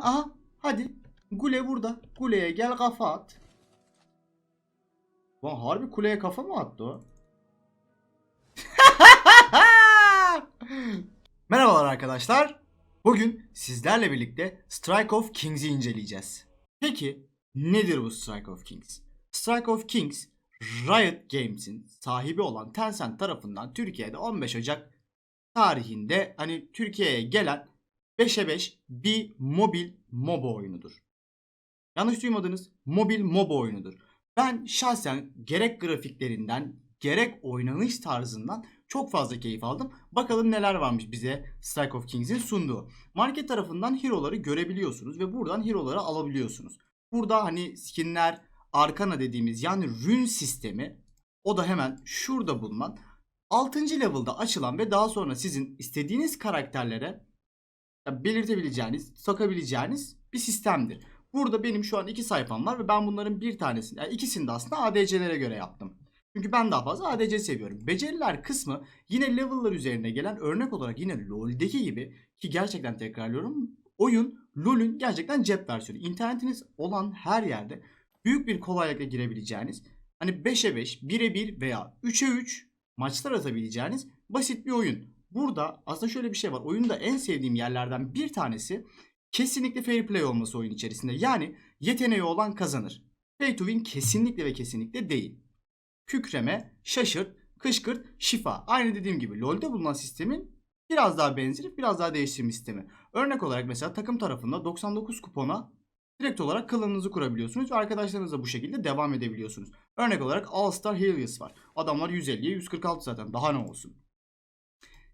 Aha hadi. Gule burada. Gule'ye gel kafa at. Lan harbi kuleye kafa mı attı o? Merhabalar arkadaşlar. Bugün sizlerle birlikte Strike of Kings'i inceleyeceğiz. Peki nedir bu Strike of Kings? Strike of Kings, Riot Games'in sahibi olan Tencent tarafından Türkiye'de 15 Ocak tarihinde hani Türkiye'ye gelen 5'e 5 bir mobil MOBA oyunudur. Yanlış duymadınız. Mobil MOBA oyunudur. Ben şahsen gerek grafiklerinden gerek oynanış tarzından çok fazla keyif aldım. Bakalım neler varmış bize Strike of Kings'in sunduğu. Market tarafından hero'ları görebiliyorsunuz ve buradan hero'ları alabiliyorsunuz. Burada hani skinler, arkana dediğimiz yani rune sistemi o da hemen şurada bulunan 6. level'da açılan ve daha sonra sizin istediğiniz karakterlere belirtebileceğiniz, sokabileceğiniz bir sistemdir. Burada benim şu an iki sayfam var ve ben bunların bir tanesini, yani ikisini de aslında ADC'lere göre yaptım. Çünkü ben daha fazla ADC seviyorum. Beceriler kısmı yine level'lar üzerine gelen örnek olarak yine LoL'deki gibi ki gerçekten tekrarlıyorum. Oyun LoL'ün gerçekten cep versiyonu. İnternetiniz olan her yerde büyük bir kolaylıkla girebileceğiniz hani 5'e 5, 1'e 1 veya 3'e 3 maçlar atabileceğiniz basit bir oyun. Burada aslında şöyle bir şey var. Oyunda en sevdiğim yerlerden bir tanesi kesinlikle fair play olması oyun içerisinde. Yani yeteneği olan kazanır. Pay to win kesinlikle ve kesinlikle değil. Kükreme, şaşırt, kışkırt, şifa. Aynı dediğim gibi LoL'de bulunan sistemin biraz daha benzeri, biraz daha değiştirme sistemi. Örnek olarak mesela takım tarafında 99 kupona direkt olarak klanınızı kurabiliyorsunuz ve arkadaşlarınızla bu şekilde devam edebiliyorsunuz. Örnek olarak All Star Helios var. Adamlar 150'ye 146 zaten daha ne olsun.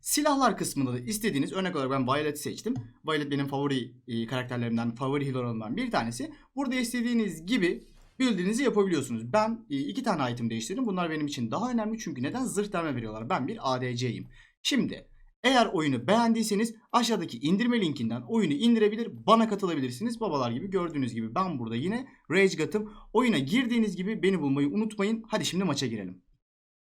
Silahlar kısmında da istediğiniz örnek olarak ben Violet seçtim. Violet benim favori e, karakterlerimden, favori hero'larımdan bir tanesi. Burada istediğiniz gibi build'inizi yapabiliyorsunuz. Ben e, iki tane item değiştirdim. Bunlar benim için daha önemli çünkü neden? Zırh delme veriyorlar. Ben bir ADC'yim. Şimdi eğer oyunu beğendiyseniz aşağıdaki indirme linkinden oyunu indirebilir, bana katılabilirsiniz. Babalar gibi gördüğünüz gibi ben burada yine Rage Gat'ım. Oyuna girdiğiniz gibi beni bulmayı unutmayın. Hadi şimdi maça girelim.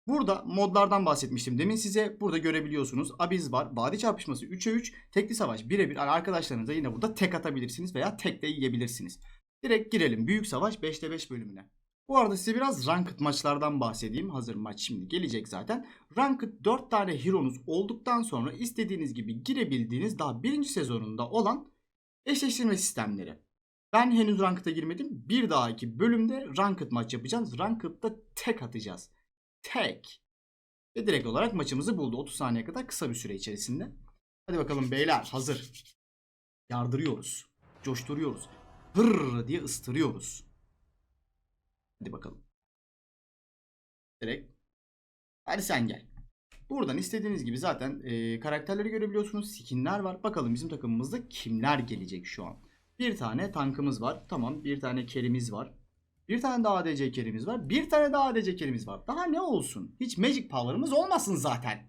Burada modlardan bahsetmiştim demin size. Burada görebiliyorsunuz. Abiz var. Vadi çarpışması 3'e 3. Tekli savaş birebir. Yani arkadaşlarınıza yine burada tek atabilirsiniz veya tek de yiyebilirsiniz. Direkt girelim. Büyük savaş 5'te 5 bölümüne. Bu arada size biraz Ranked maçlardan bahsedeyim. Hazır maç şimdi gelecek zaten. Ranked 4 tane hero'nuz olduktan sonra istediğiniz gibi girebildiğiniz daha birinci sezonunda olan eşleştirme sistemleri. Ben henüz Ranked'a girmedim. Bir dahaki bölümde Ranked maç yapacağız. Ranked'da tek atacağız. Tek. Ve direkt olarak maçımızı buldu. 30 saniye kadar kısa bir süre içerisinde. Hadi bakalım beyler hazır. Yardırıyoruz. Coşturuyoruz. Hırr diye ıstırıyoruz. Hadi bakalım. Direkt. Hadi sen gel. Buradan istediğiniz gibi zaten e, karakterleri görebiliyorsunuz. Skinler var. Bakalım bizim takımımızda kimler gelecek şu an. Bir tane tankımız var. Tamam. Bir tane kerimiz var. Bir tane daha ADC kerimiz var. Bir tane daha ADC kerimiz var. Daha ne olsun? Hiç magic power'ımız olmasın zaten.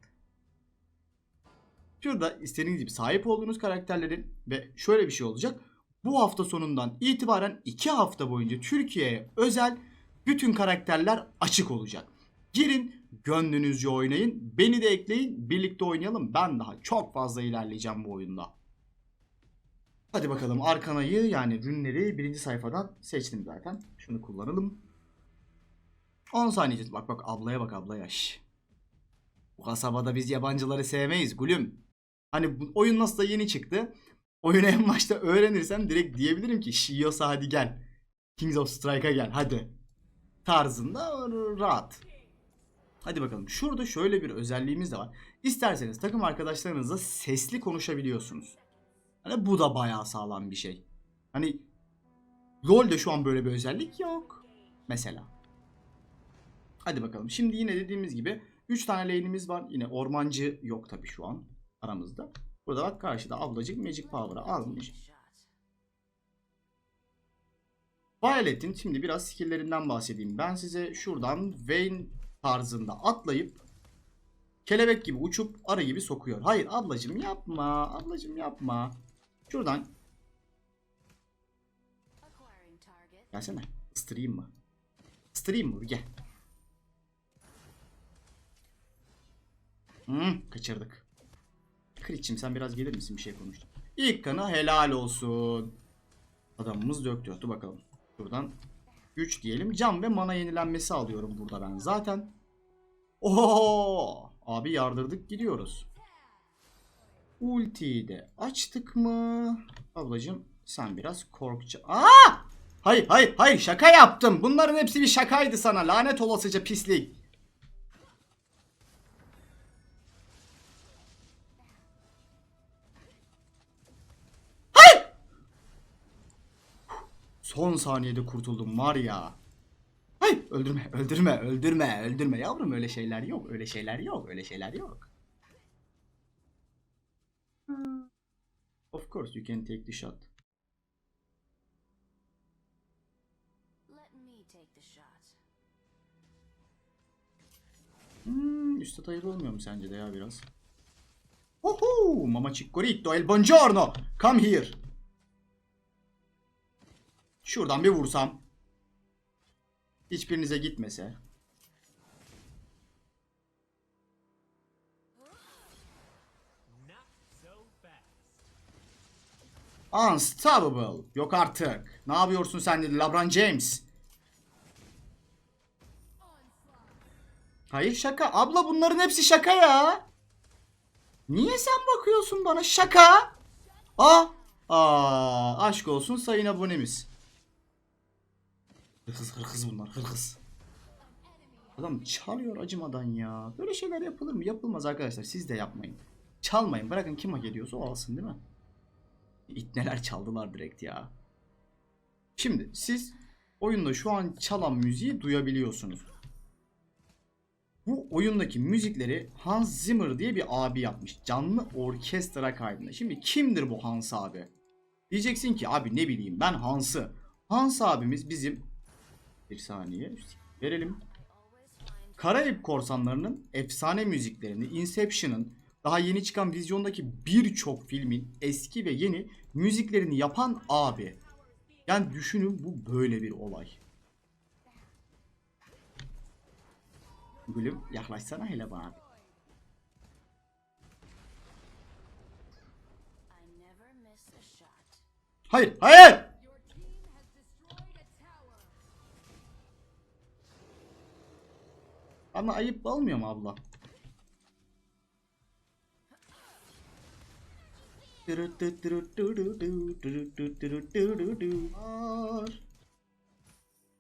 Şurada istediğiniz gibi sahip olduğunuz karakterlerin ve şöyle bir şey olacak. Bu hafta sonundan itibaren 2 hafta boyunca Türkiye'ye özel bütün karakterler açık olacak. Girin gönlünüzce oynayın. Beni de ekleyin. Birlikte oynayalım. Ben daha çok fazla ilerleyeceğim bu oyunda. Hadi bakalım arkanayı yani rünleri birinci sayfadan seçtim zaten. Şunu kullanalım. 10 saniye içerisinde- Bak bak ablaya bak ablaya. Şş. Bu kasabada biz yabancıları sevmeyiz gülüm. Hani bu oyun nasıl da yeni çıktı. Oyunu en başta öğrenirsem direkt diyebilirim ki Shiyosa hadi gel. Kings of Strike'a gel hadi. Tarzında rahat. Hadi bakalım. Şurada şöyle bir özelliğimiz de var. İsterseniz takım arkadaşlarınızla sesli konuşabiliyorsunuz. Hani bu da bayağı sağlam bir şey. Hani LoL'de şu an böyle bir özellik yok. Mesela. Hadi bakalım. Şimdi yine dediğimiz gibi 3 tane lane'imiz var. Yine ormancı yok tabii şu an aramızda. Burada bak karşıda ablacık Magic Power'ı almış. Violet'in şimdi biraz skill'lerinden bahsedeyim. Ben size şuradan Vayne tarzında atlayıp kelebek gibi uçup arı gibi sokuyor. Hayır ablacım yapma. Ablacım yapma. Şuradan gelsene. Istırayım mı? Istırayım mı? Gel. Hmm, kaçırdık. Kriç'im sen biraz gelir misin bir şey konuştuk. İlk kanı helal olsun. Adamımız döktü. Dur bakalım. Buradan güç diyelim. Can ve mana yenilenmesi alıyorum burada ben zaten. Oho! Abi yardırdık gidiyoruz. Ultiyi de açtık mı? Ablacım sen biraz korkça... Aa! Hayır hayır hayır şaka yaptım. Bunların hepsi bir şakaydı sana. Lanet olasıca pislik. Hayır! Son saniyede kurtuldum var ya. Hayır öldürme öldürme öldürme öldürme yavrum öyle şeyler yok öyle şeyler yok öyle şeyler yok. Course you can take the shot. Let me take the shot. Hmm, üstad hayırlı olmuyor mu sence de ya biraz? Oho, mama chicorito, el buongiorno. Come here. Şuradan bir vursam. Hiçbirinize gitmese. Unstoppable. Yok artık. Ne yapıyorsun sen dedi LeBron James. Hayır şaka. Abla bunların hepsi şaka ya. Niye sen bakıyorsun bana? Şaka. Aa. Aa, aşk olsun sayın abonemiz. Hırkız hırkız bunlar hırkız. Adam çalıyor acımadan ya. Böyle şeyler yapılır mı? Yapılmaz arkadaşlar. Siz de yapmayın. Çalmayın. Bırakın kim hak ediyorsa o alsın değil mi? İtneler çaldılar direkt ya. Şimdi siz oyunda şu an çalan müziği duyabiliyorsunuz. Bu oyundaki müzikleri Hans Zimmer diye bir abi yapmış. Canlı orkestra kaydında. Şimdi kimdir bu Hans abi? Diyeceksin ki abi ne bileyim ben Hans'ı. Hans abimiz bizim bir saniye verelim. Karayip Korsanları'nın efsane müziklerini, Inception'ın, daha yeni çıkan vizyondaki birçok filmin eski ve yeni müziklerini yapan abi. Yani düşünün bu böyle bir olay. Gülüm yaklaşsana hele bana. Hayır, hayır! Ama ayıp olmuyor mu abla?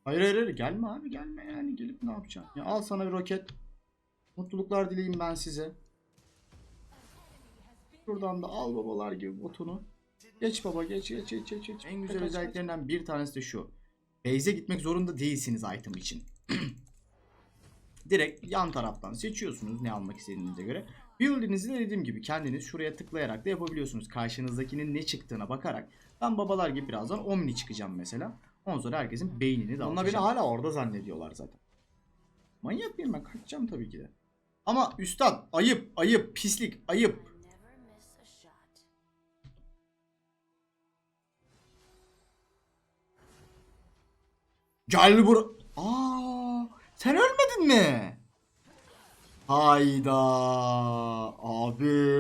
Hayır hayır hayır gelme abi gelme yani gelip ne yapacaksın? Ya al sana bir roket. Mutluluklar dileyim ben size. Şuradan da al babalar gibi botunu. Geç baba geç geç geç geç. geç. En güzel özelliklerinden bir tanesi de şu. Base'e gitmek zorunda değilsiniz item için. Direkt yan taraftan seçiyorsunuz ne almak istediğinize göre. Build'inizi de dediğim gibi kendiniz şuraya tıklayarak da yapabiliyorsunuz. Karşınızdakinin ne çıktığına bakarak. Ben babalar gibi birazdan Omni çıkacağım mesela. Ondan sonra herkesin beynini de Onlar beni hala orada zannediyorlar zaten. Manyak mıyım ben? Kaçacağım tabii ki de. Ama üstad ayıp ayıp pislik ayıp. Gel bur. Aa, sen ölmedin mi? Hayda abi.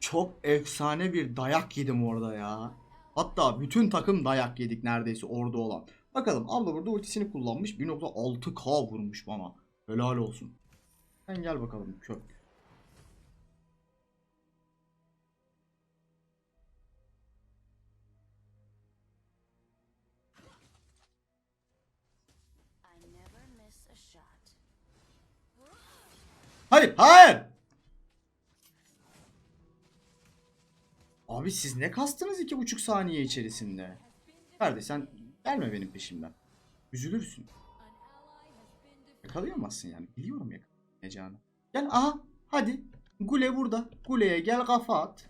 Çok efsane bir dayak yedim orada ya. Hatta bütün takım dayak yedik neredeyse orada olan. Bakalım abla burada ultisini kullanmış. 1.6k vurmuş bana. Helal olsun. Sen gel bakalım kök. Hayır, hayır. Abi siz ne kastınız iki buçuk saniye içerisinde? Kardeş sen gelme benim peşimden. Üzülürsün. Yakalayamazsın yani. Biliyorum yakalayacağını. Gel aha hadi. Gule burada. Gule'ye gel kafa at.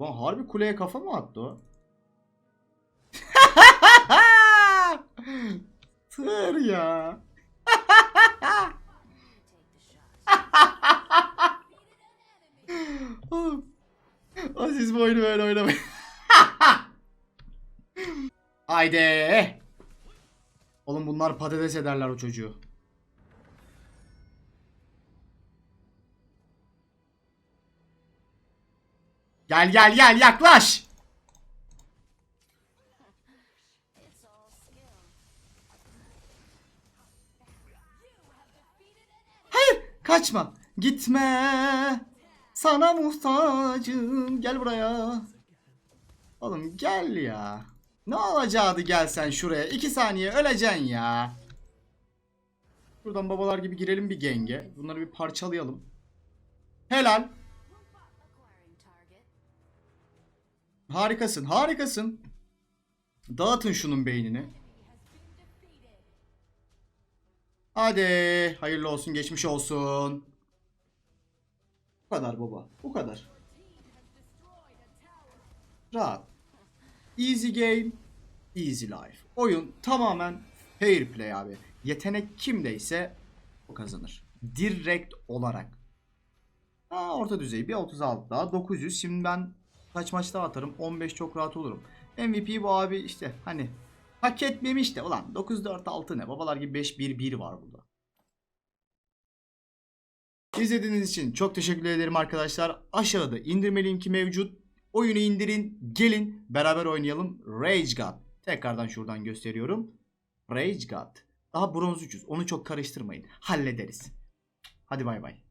Lan harbi kuleye kafa mı attı o? Tır ya. Take the shot. Aziz bu oyunu böyle oynamayın. Haydi. Oğlum bunlar patates ederler o çocuğu. Gel gel gel yaklaş. Hayır kaçma. Gitme. Sana muhtacım. Gel buraya. Oğlum gel ya. Ne olacaktı gelsen şuraya. iki saniye öleceksin ya. Buradan babalar gibi girelim bir genge. Bunları bir parçalayalım. Helal. Harikasın, harikasın. Dağıtın şunun beynini. Hadi, hayırlı olsun, geçmiş olsun. Bu kadar baba, bu kadar. Rahat. Easy game, easy life. Oyun tamamen fair play abi. Yetenek kimdeyse o kazanır. Direkt olarak. Aa, orta düzey bir 36 daha 900. Şimdi ben kaç maç daha atarım? 15 çok rahat olurum. MVP bu abi işte hani hak etmemiş de ulan 9-4-6 ne? Babalar gibi 5-1-1 var burada. İzlediğiniz için çok teşekkür ederim arkadaşlar. Aşağıda indirme linki mevcut. Oyunu indirin, gelin beraber oynayalım. Rage God. Tekrardan şuradan gösteriyorum. Rage God. Daha bronz 300. Onu çok karıştırmayın. Hallederiz. Hadi bay bay.